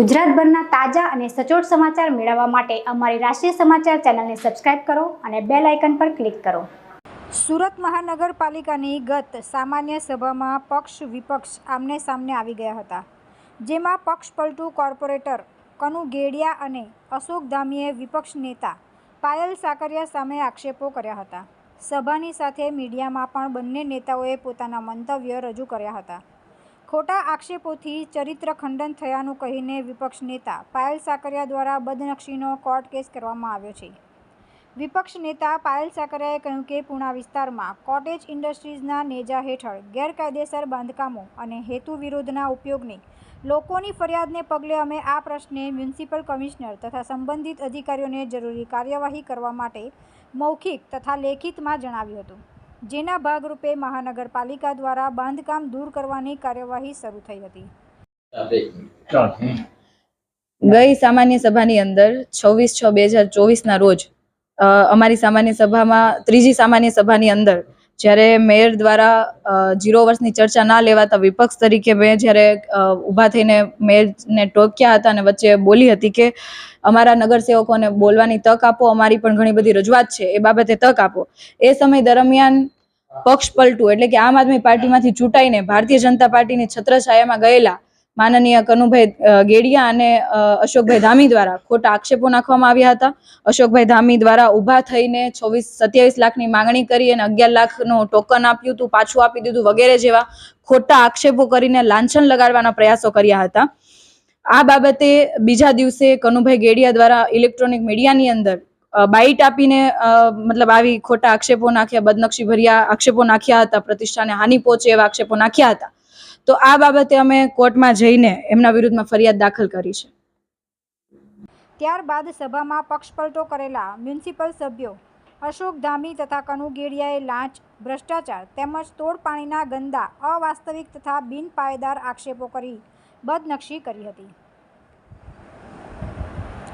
ગુજરાતભરના તાજા અને સચોટ સમાચાર મેળવવા માટે અમારી રાષ્ટ્રીય સમાચાર ચેનલને સબસ્ક્રાઇબ કરો અને બેલ આઇકન પર ક્લિક કરો. સુરત મહાનગરપાલિકાની ગત સામાન્ય સભામાં પક્ષ વિપક્ષ આમને સામને આવી ગયા હતા, જેમાં પક્ષ પલટુ કોર્પોરેટર કનુ ગેડિયા અને અશોક ધામીએ વિપક્ષ નેતા પાયલ સાકરિયા સામે આક્ષેપો કર્યા હતા. સભાની સાથે મીડિયામાં પણ બંને નેતાઓએ પોતાના મંતવ્ય રજૂ કર્યા હતા. ખોટા આક્ષેપોથી ચરિત્ર ખંડન થયાનું કહીને વિપક્ષ નેતા પાયલ સાકરિયા દ્વારા બદનક્ષીનો કોર્ટ કેસ કરવામાં આવ્યો છે. વિપક્ષ નેતા પાયલ સાકરિયાએ કહ્યું કે પૂણા વિસ્તારમાં કોટેજ ઇન્ડસ્ટ્રીઝના નેજા હેઠળ ગેરકાયદેસર બાંધકામો અને હેતુ વિરોધના ઉપયોગની લોકોની ફરિયાદને પગલે અમે આ પ્રશ્ને મ્યુનિસિપલ કમિશનર તથા સંબંધિત અધિકારીઓને જરૂરી કાર્યવાહી કરવા માટે મૌખિક તથા લેખિતમાં જણાવ્યું હતું. જેના ભાગરૂપે મહાનગરપાલિકા દ્વારા બાંધકામ દૂર કરવાની કાર્યવાહી શરૂ થઈ હતી. ગઈ સામાન્ય સભાની અંદર છવ્વીસ છ બે હજાર ચોવીસના રોજ અમારી સામાન્ય સભામાં, ત્રીજી સામાન્ય સભાની અંદર જ્યારે મેયર દ્વારા જીરો વર્ષની ચર્ચા ના લેવાતા વિપક્ષ તરીકે મેં જ્યારે ઊભા થઈને મેયરને ટોક્યા હતા અને વચ્ચે બોલી હતી કે અમારા નગરસેવકોને બોલવાની તક આપો, અમારી પણ ઘણી બધી રજૂઆત છે, એ બાબતે તક આપો. એ સમય દરમિયાન પક્ષ પલટું. એટલે કે આમ આદમી પાર્ટીમાંથી ચૂંટાઈને ભારતીય જનતા પાર્ટીની છત્રછાયામાં ગયેલા માનનીય કનુભાઈ ગેડિયા અને અશોકભાઈ ધામી દ્વારા ખોટા આક્ષેપો નાખવામાં આવ્યા હતા. અશોકભાઈ ધામી દ્વારા ઊભા થઈને છવ્વીસ, સત્યાવીસ લાખની માંગણી કરી અને અગિયાર લાખનું ટોકન આપ્યું હતું, પાછું આપી દીધું વગેરે જેવા ખોટા આક્ષેપો કરીને લાંછન લગાડવાના પ્રયાસો કર્યા હતા. આ બાબતે બીજા દિવસે કનુભાઈ ગેડિયા દ્વારા ઇલેક્ટ્રોનિક મીડિયાની અંદર બાઇટ આપીને મતલબ આવી ખોટા આક્ષેપો નાખ્યા, બદનક્ષી ભર્યા આક્ષેપો નાખ્યા હતા, પ્રતિષ્ઠાને હાનિ પહોંચે એવા આક્ષેપો નાખ્યા હતા. તો આ બાબતે અમે કોર્ટમાં જઈને એમના વિરુદ્ધમાં ફરિયાદ દાખલ કરી છે. ત્યારબાદ સભામાં પક્ષપલટો કરેલા મ્યુનિસિપલ સભ્યો અશોક ધામી તથા કનુ ગેડિયાએ લાંચ, ભ્રષ્ટાચાર તેમજ તોડ પાણીના ગંદા, અવાસ્તવિક તથા બિનપાયદાર આક્ષેપો કરી બદનક્ષી કરી હતી.